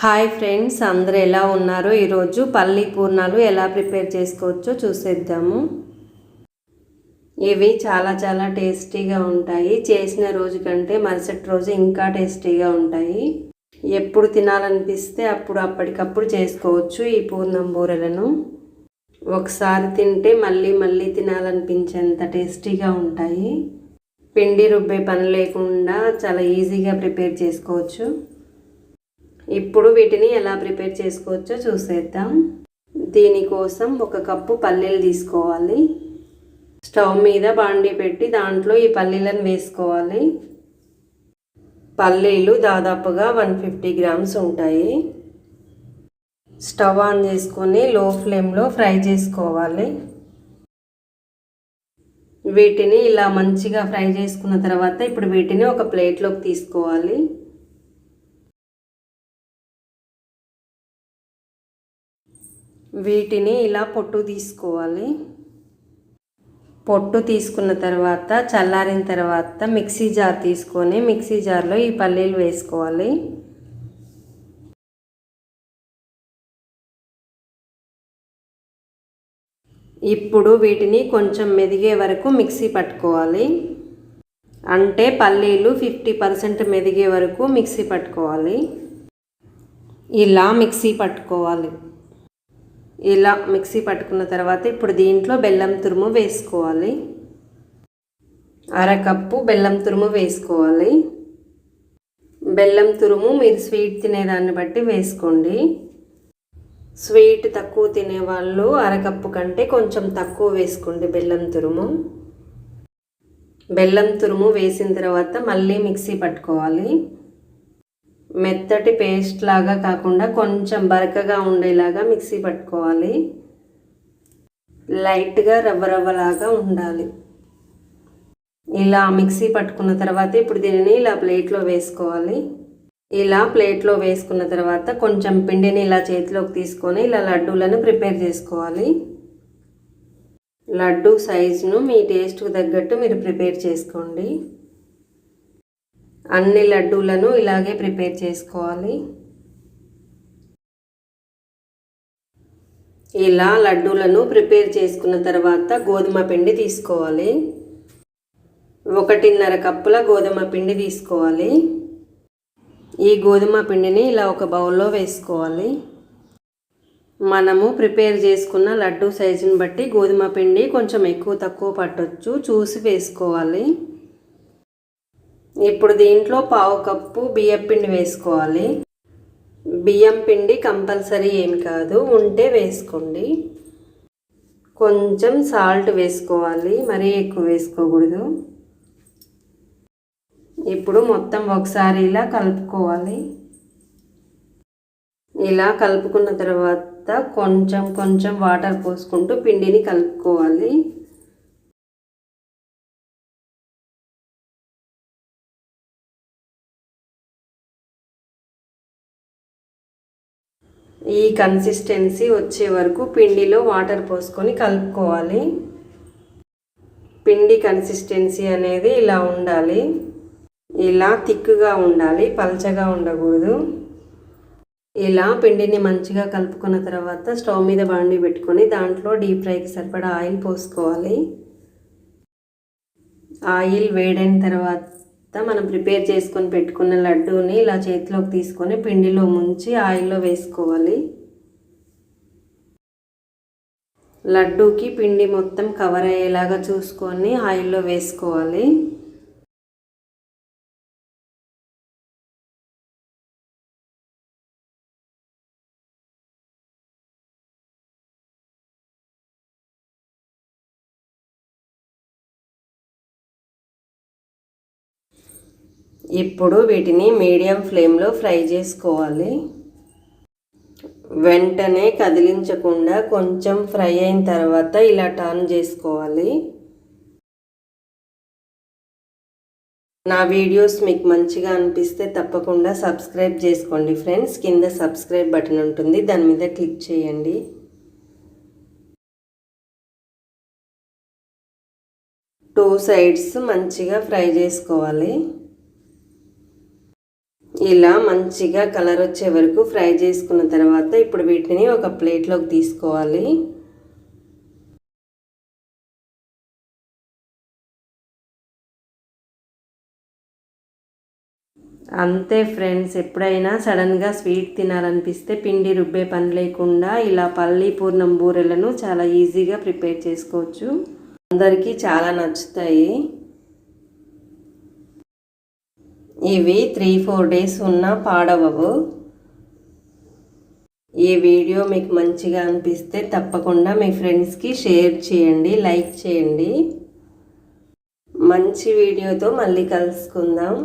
Hi friends అందరూ ఎలా ఉన్నారు? ఈరోజు పల్లి పూర్ణాలు ఎలా ప్రిపేర్ చేసుకోవచ్చో చూసేద్దాము. ఇవి చాలా చాలా టేస్టీగా ఉంటాయి. చేసిన రోజు కంటే మరుసటి రోజు ఇంకా టేస్టీగా ఉంటాయి. ఎప్పుడు తినాలనిపిస్తే అప్పుడు అప్పటికప్పుడు చేసుకోవచ్చు ఈ పూర్ణం బూరెలను. ఒకసారి తింటే మళ్ళీ మళ్ళీ తినాలనిపించేంత టేస్టీగా ఉంటాయి. పిండి రుబ్బే పని లేకుండా చాలా ఈజీగా ప్రిపేర్ చేసుకోవచ్చు. ఇప్పుడు వీటిని ఎలా ప్రిపేర్ చేసుకోవచ్చో చూసేద్దాం. దీనికోసం ఒక కప్పు పల్లీలు తీసుకోవాలి. స్టవ్ మీద బాండి పెట్టి దాంట్లో ఈ పల్లీలను వేసుకోవాలి. పల్లీలు దాదాపుగా వన్ ఫిఫ్టీ గ్రామ్స్ ఉంటాయి. స్టవ్ ఆన్ చేసుకొని లో ఫ్లేమ్లో ఫ్రై చేసుకోవాలి. వీటిని ఇలా మంచిగా ఫ్రై చేసుకున్న తర్వాత ఇప్పుడు వీటిని ఒక ప్లేట్లోకి తీసుకోవాలి. వీటిని ఇలా పొట్టు తీసుకోవాలి. పొట్టు తీసుకున్న తర్వాత చల్లారిన తర్వాత మిక్సీ జార్ తీసుకొని మిక్సీ జార్లో ఈ పల్లీలు వేసుకోవాలి. ఇప్పుడు వీటిని కొంచెం మెదిగే వరకు మిక్సీ పట్టుకోవాలి. అంటే పల్లీలు ఫిఫ్టీ పర్సెంట్ మెదిగే వరకు మిక్సీ పట్టుకోవాలి. ఇలా మిక్సీ పట్టుకోవాలి. ఇలా మిక్సీ పట్టుకున్న తర్వాత ఇప్పుడు దీంట్లో బెల్లం తురుము వేసుకోవాలి. అరకప్పు బెల్లం తురుము వేసుకోవాలి. బెల్లం తురుము మీరు స్వీట్ తినేదాన్ని బట్టి వేసుకోండి. స్వీట్ తక్కువ తినేవాళ్ళు అరకప్పు కంటే కొంచెం తక్కువ వేసుకోండి బెల్లం తురుము. బెల్లం తురుము వేసిన తర్వాత మళ్ళీ మిక్సీ పట్టుకోవాలి. మెత్తటి పేస్ట్ లాగా కాకుండా కొంచెం బరకగా ఉండేలాగా మిక్సీ పట్టుకోవాలి. లైట్గా రవ్వ రవ్వలాగా ఉండాలి. ఇలా మిక్సీ పట్టుకున్న తర్వాత ఇప్పుడు దీనిని ఇలా ప్లేట్లో వేసుకోవాలి. ఇలా ప్లేట్లో వేసుకున్న తర్వాత కొంచెం పిండిని ఇలా చేతిలోకి తీసుకొని ఇలా లడ్డూలను ప్రిపేర్ చేసుకోవాలి. లడ్డు సైజును మీ టేస్ట్కి తగ్గట్టు మీరు ప్రిపేర్ చేసుకోండి. అన్ని లడ్డూలను ఇలాగే ప్రిపేర్ చేసుకోవాలి. ఇలా లడ్డూలను ప్రిపేర్ చేసుకున్న తర్వాత గోధుమ పిండి తీసుకోవాలి. ఒకటిన్నర కప్పుల గోధుమ పిండి తీసుకోవాలి. ఈ గోధుమ పిండిని ఇలా ఒక బౌల్లో వేసుకోవాలి. మనము ప్రిపేర్ చేసుకున్న లడ్డు సైజుని బట్టి గోధుమ పిండి కొంచెం ఎక్కువ తక్కువ పట్టొచ్చు. చూసి వేసుకోవాలి. ఇప్పుడు దీంట్లో పావు కప్పు బియ్యం పిండి వేసుకోవాలి. బియ్యం పిండి కంపల్సరీ ఏం కాదు ఉంటే వేసుకోండి. కొంచెం సాల్ట్ వేసుకోవాలి మరీ ఎక్కువ వేసుకోకూడదు. ఇప్పుడు మొత్తం ఒకసారి ఇలా కలుపుకోవాలి. ఇలా కలుపుకున్న తర్వాత కొంచెం కొంచెం వాటర్ పోసుకుంటూ పిండిని కలుపుకోవాలి. ఈ కన్సిస్టెన్సీ వచ్చే వరకు పిండిలో వాటర్ పోసుకొని కలుపుకోవాలి. పిండి కన్సిస్టెన్సీ అనేది ఇలా ఉండాలి. ఇలా థిక్గా ఉండాలి పల్చగా ఉండకూడదు. ఇలా పిండిని మంచిగా కలుపుకున్న తర్వాత స్టవ్ మీద బాండి పెట్టుకొని దాంట్లో డీప్ ఫ్రైకి సరిపడా ఆయిల్ పోసుకోవాలి. ఆయిల్ వేడైన తర్వాత మనం ప్రిపేర్ చేసుకొని పెట్టుకున్న లడ్డూని ఇలా చేతిలోకి తీసుకొని పిండిలో ముంచి ఆయిల్లో వేసుకోవాలి. లడ్డూకి పిండి మొత్తం కవర్ అయ్యేలాగా చూసుకొని ఆయిల్లో వేసుకోవాలి. ఇప్పుడు వీటిని మీడియం ఫ్లేమ్లో ఫ్రై చేసుకోవాలి. వెంటనే కదిలించకుండా కొంచెం ఫ్రై అయిన తర్వాత ఇలా టర్న్ చేసుకోవాలి. నా వీడియోస్ మీకు మంచిగా అనిపిస్తే తప్పకుండా సబ్స్క్రైబ్ చేసుకోండి ఫ్రెండ్స్. కింద సబ్స్క్రైబ్ బటన్ ఉంటుంది దాని మీద క్లిక్ చేయండి. టూ సైడ్స్ మంచిగా ఫ్రై చేసుకోవాలి. ఇలా మంచిగా కలర్ వచ్చే వరకు ఫ్రై చేసుకున్న తర్వాత ఇప్పుడు వీటిని ఒక ప్లేట్లోకి తీసుకోవాలి. అంతే ఫ్రెండ్స్ ఎప్పుడైనా సడన్గా స్వీట్ తినాలనిపిస్తే పిండి రుబ్బే పని లేకుండా ఇలా పల్లీ పూర్ణం బూరెలను చాలా ఈజీగా ప్రిపేర్ చేసుకోవచ్చు. అందరికీ చాలా నచ్చుతాయి. ఇవి త్రీ ఫోర్ డేస్ ఉన్నా పాడవవు. ఈ వీడియో మీకు మంచిగా అనిపిస్తే తప్పకుండా మీ ఫ్రెండ్స్కి షేర్ చేయండి లైక్ చేయండి. మంచి వీడియోతో మళ్ళీ కలుసుకుందాం.